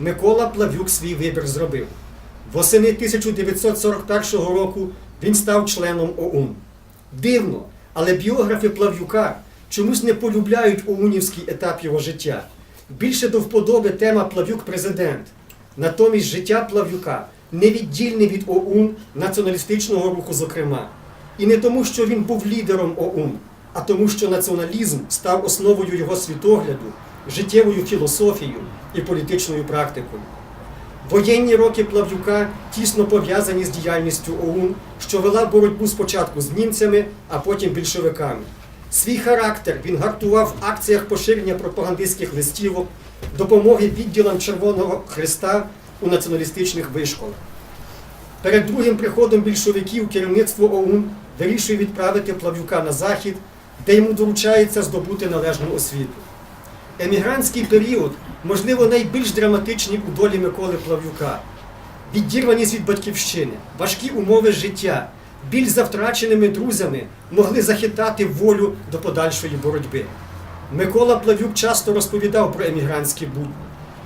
Микола Плав'юк свій вибір зробив. Восени 1941 року він став членом ОУН. Дивно, але біографи Плав'юка чомусь не полюбляють оунівський етап його життя. Більше до вподоби тема Плав'юк президент. Натомість життя Плав'юка невіддільне від ОУН націоналістичного руху, зокрема. І не тому, що він був лідером ОУН, а тому, що націоналізм став основою його світогляду, життєвою філософією і політичною практикою. Воєнні роки Плав'юка тісно пов'язані з діяльністю ОУН, що вела боротьбу спочатку з німцями, а потім більшовиками. Свій характер він гартував в акціях поширення пропагандистських листівок, допомоги відділам Червоного Христа у націоналістичних вишколах. Перед другим приходом більшовиків керівництво ОУН вирішує відправити Плав'юка на захід, де йому доручається здобути належну освіту. Емігрантський період, можливо, найбільш драматичний у долі Миколи Плав'юка. Відірваність від батьківщини, важкі умови життя, біль за втраченими друзями могли захитати волю до подальшої боротьби. Микола Плав'юк часто розповідав про емігрантські будні.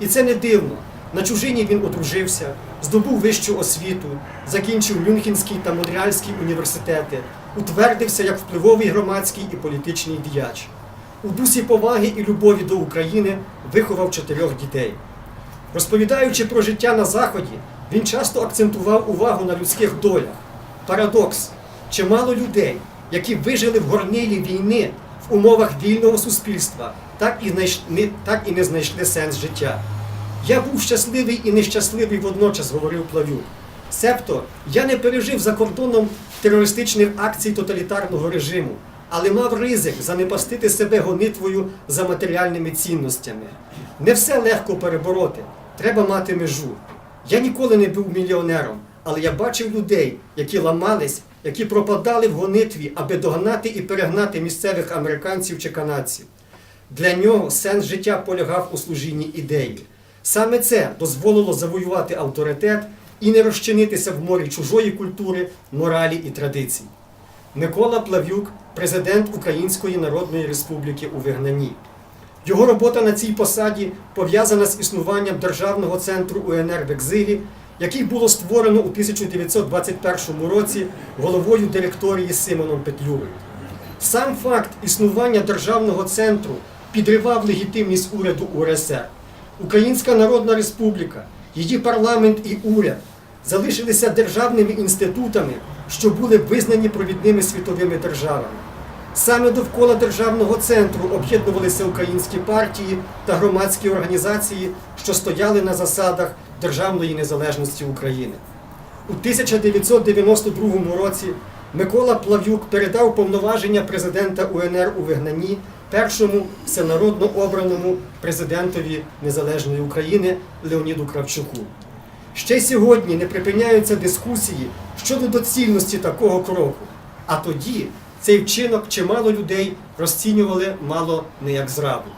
І це не дивно. На чужині він одружився, здобув вищу освіту, закінчив Мюнхенський та Монреальський університети, утвердився як впливовий громадський і політичний діяч. У дусі поваги і любові до України виховав чотирьох дітей. Розповідаючи про життя на Заході, він часто акцентував увагу на людських долях. Парадокс: чимало людей, які вижили в горнилі війни в умовах вільного суспільства, так і, знайш- не, так і не знайшли сенс життя. Я був щасливий і нещасливий водночас, говорив Плавюк. Себто я не пережив за кордоном терористичних акцій тоталітарного режиму, але мав ризик занепастити себе гонитвою за матеріальними цінностями. Не все легко перебороти, треба мати межу. Я ніколи не був мільйонером, але я бачив людей, які ламались, які пропадали в гонитві, аби догнати і перегнати місцевих американців чи канадців. Для нього сенс життя полягав у служінні ідеї. Саме це дозволило завоювати авторитет і не розчинитися в морі чужої культури, моралі і традицій. Микола Плав'юк, президент Української Народної Республіки у вигнанні. Його робота на цій посаді пов'язана з існуванням Державного центру УНР в екзилі, який було створено у 1921 році головою директорії Симоном Петлюрою. Сам факт існування державного центру підривав легітимність уряду УРСР. Українська Народна Республіка, її парламент і уряд залишилися державними інститутами, що були визнані провідними світовими державами. Саме довкола державного центру об'єднувалися українські партії та громадські організації, що стояли на засадах державної незалежності України. У 1992 році Микола Плав'юк передав повноваження президента УНР у вигнанні першому всенародно обраному президентові Незалежної України Леоніду Кравчуку. Ще сьогодні не припиняються дискусії щодо доцільності такого кроку. А тоді цей вчинок чимало людей розцінювали мало не як зраду.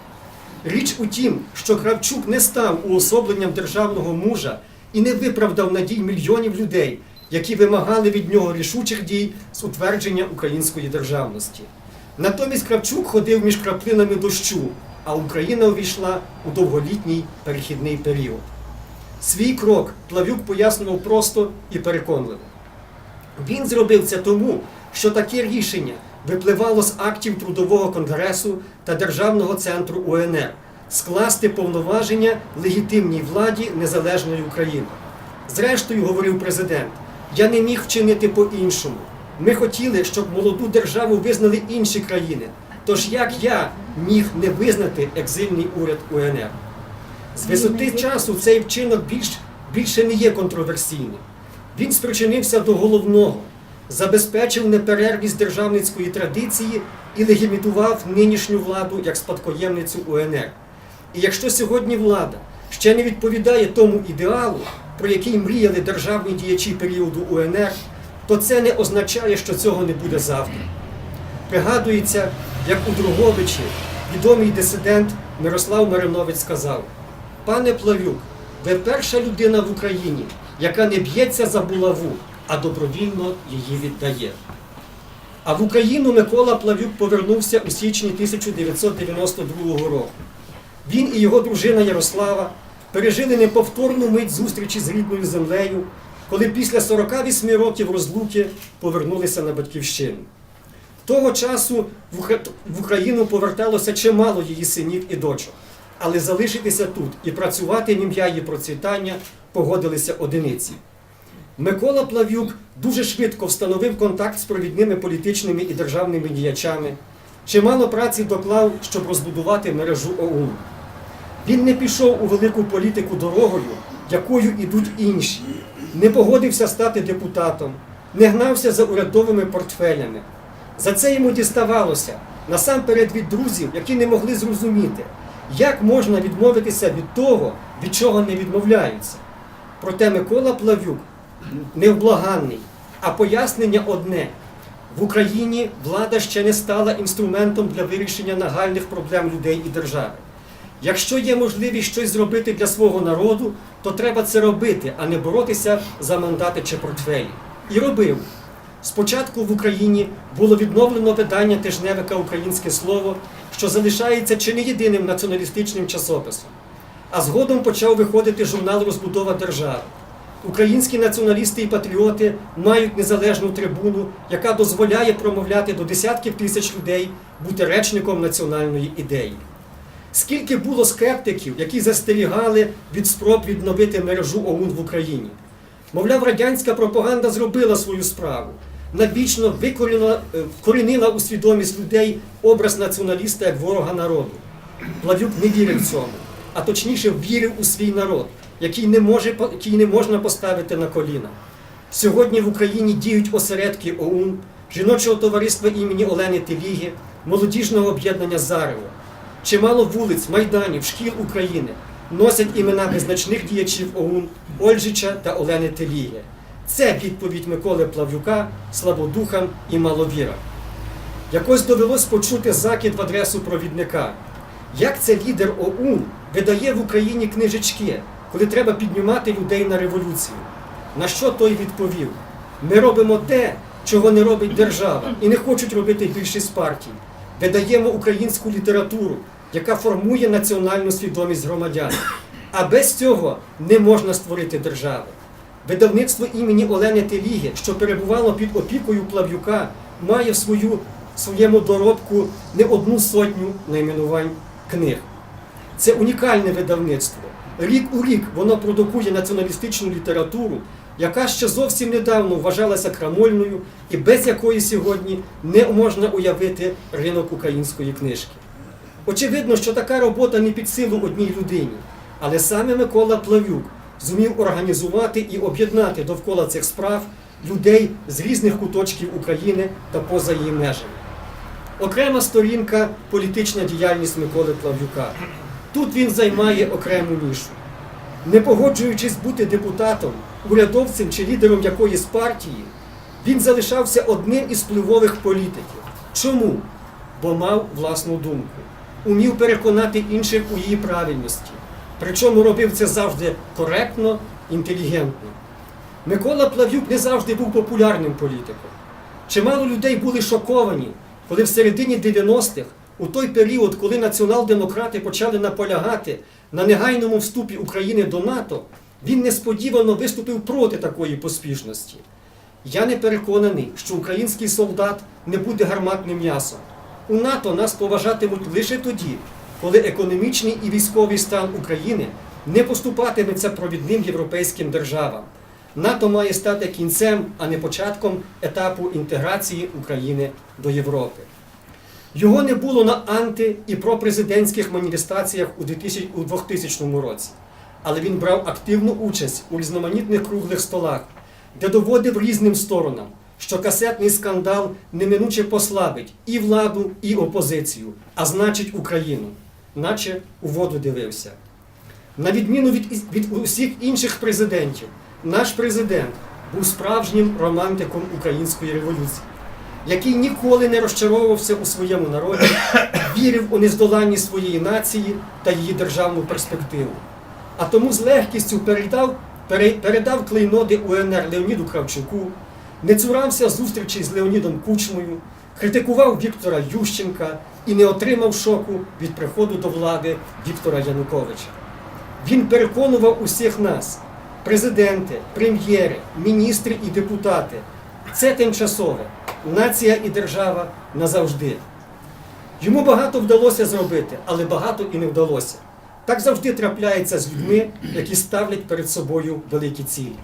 Річ у тім, що Кравчук не став уособленням державного мужа і не виправдав надій мільйонів людей, які вимагали від нього рішучих дій з утвердження української державності. Натомість Кравчук ходив між краплинами дощу, а Україна увійшла у довголітній перехідний період. Свій крок Плав'юк пояснював просто і переконливо. Він зробив це тому, що таке рішення випливало з актів Трудового конгресу та Державного центру УНР скласти повноваження легітимній владі незалежної України. Зрештою, говорив президент, я не міг вчинити по-іншому. Ми хотіли, щоб молоду державу визнали інші країни. Тож як я міг не визнати екзильний уряд УНР? З висоти часу цей вчинок більш, більше не є контроверсійним. Він спричинився до головного, забезпечив неперервність державницької традиції і легімітував нинішню владу як спадкоємницю УНР. І якщо сьогодні влада ще не відповідає тому ідеалу, про який мріяли державні діячі періоду УНР, то це не означає, що цього не буде завтра. Пригадується, як у Друговичі відомий дисидент Мирослав Маринович сказав: Пане Плавюк, ви перша людина в Україні, яка не б'ється за булаву, а добровільно її віддає. А в Україну Микола Плавюк повернувся у січні 1992 року. Він і його дружина Ярослава пережили неповторну мить зустрічі з рідною землею, коли після 48 років розлуки повернулися на батьківщину. Того часу в Україну поверталося чимало її синів і дочок, але залишитися тут і працювати в ім'я її процвітання погодилися одиниці. Микола Плав'юк дуже швидко встановив контакт з провідними політичними і державними діячами. Чимало праці доклав, щоб розбудувати мережу ОУН. Він не пішов у велику політику дорогою, якою ідуть інші, не погодився стати депутатом, не гнався за урядовими портфелями. За це йому діставалося насамперед від друзів, які не могли зрозуміти, як можна відмовитися від того, від чого не відмовляються. Проте Микола Плав'юк невблаганний, а пояснення одне: в Україні влада ще не стала інструментом для вирішення нагальних проблем людей і держави. Якщо є можливість щось зробити для свого народу, то треба це робити, а не боротися за мандати чи портфелі. І робив. Спочатку в Україні було відновлено видання тижневика Українське слово, що залишається чи не єдиним націоналістичним часописом. А згодом почав виходити журнал Розбудова держави. Українські націоналісти і патріоти мають незалежну трибуну, яка дозволяє промовляти до десятків тисяч людей бути речником національної ідеї. Скільки було скептиків, які застерігали від спроб відновити мережу ОУН в Україні? Мовляв, радянська пропаганда зробила свою справу, навічно е, вкорінила у свідомість людей образ націоналіста як ворога народу. Плавюк не вірив цьому, а точніше вірив у свій народ, який не, може, який не можна поставити на коліна. Сьогодні в Україні діють осередки ОУН, жіночого товариства імені Олени Теліги, молодіжного об'єднання Зарево. Чимало вулиць, майданів, шкіл України носять імена визначних діячів ОУН Ольжича та Олени Теліги. Це відповідь Миколи Плав'юка, слабодухам і маловірам. Якось довелось почути закид в адресу провідника. Як це лідер ОУН видає в Україні книжечки, коли треба піднімати людей на революцію? На що той відповів? Ми робимо те, чого не робить держава, і не хочуть робити більшість партій. Видаємо українську літературу, яка формує національну свідомість громадян. А без цього не можна створити держави. Видавництво імені Олени Теліги, що перебувало під опікою Плав'юка, має в свою, своєму доробку не одну сотню найменувань книг. Це унікальне видавництво. Рік у рік воно продукує націоналістичну літературу, яка ще зовсім недавно вважалася крамольною і без якої сьогодні не можна уявити ринок української книжки. Очевидно, що така робота не під силу одній людині, але саме Микола Плавюк зумів організувати і об'єднати довкола цих справ людей з різних куточків України та поза її межами. Окрема сторінка політична діяльність Миколи Плав'юка. Тут він займає окрему нішу. Не погоджуючись бути депутатом, урядовцем чи лідером якоїсь партії, він залишався одним із впливових політиків. Чому? Бо мав власну думку, умів переконати інших у її правильності. Причому робив це завжди коректно, інтелігентно. Микола Плав'юк не завжди був популярним політиком. Чимало людей були шоковані, коли в середині 90-х, у той період, коли націонал-демократи почали наполягати на негайному вступі України до НАТО, він несподівано виступив проти такої поспішності. Я не переконаний, що український солдат не буде гарматним м'ясом. У НАТО нас поважатимуть лише тоді, коли економічний і військовий стан України не поступатиметься провідним європейським державам. НАТО має стати кінцем, а не початком етапу інтеграції України до Європи. Його не було на анти і пропрезидентських маніфестаціях у 2000 році, але він брав активну участь у різноманітних круглих столах, де доводив різним сторонам, що касетний скандал неминуче послабить і владу, і опозицію, а значить Україну, наче у воду дивився. На відміну від, від усіх інших президентів, наш президент був справжнім романтиком української революції, який ніколи не розчаровувався у своєму народі, вірив у нездоланність своєї нації та її державну перспективу. А тому з легкістю передав, пере- передав клейноди УНР Леоніду Кравчуку, не цурався зустрічей з Леонідом Кучмою, критикував Віктора Ющенка і не отримав шоку від приходу до влади Віктора Януковича. Він переконував усіх нас, президенти, прем'єри, міністри і депутати. Це тимчасове, нація і держава назавжди. Йому багато вдалося зробити, але багато і не вдалося. Так завжди трапляється з людьми, які ставлять перед собою великі цілі.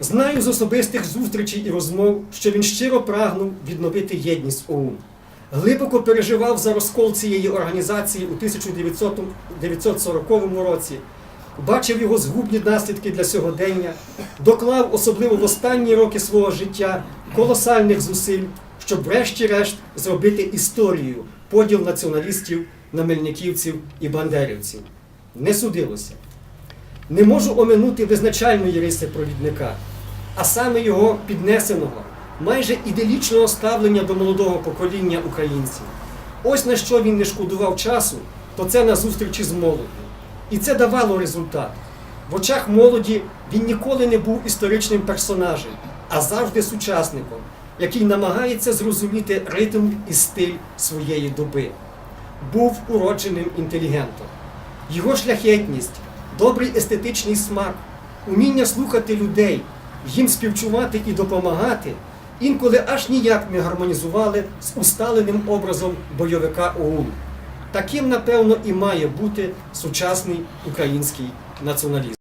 Знаю з особистих зустрічей і розмов, що він щиро прагнув відновити єдність ОУН. Глибоко переживав за розкол цієї організації у 1940 році, бачив його згубні наслідки для сьогодення, доклав, особливо в останні роки свого життя, колосальних зусиль, щоб врешті-решт зробити історію поділ націоналістів на мельниківців і бандерівців. Не судилося. Не можу оминути визначальної риси провідника, а саме його піднесеного, майже іделічного ставлення до молодого покоління українців. Ось на що він не шкодував часу, то це на зустрічі з молоддю. І це давало результат. В очах молоді він ніколи не був історичним персонажем, а завжди сучасником, який намагається зрозуміти ритм і стиль своєї доби. Був уродженим інтелігентом. Його шляхетність, добрий естетичний смак, уміння слухати людей, їм співчувати і допомагати, інколи аж ніяк не гармонізували з усталеним образом бойовика ОУН. Таким, напевно, і має бути сучасний український націоналізм.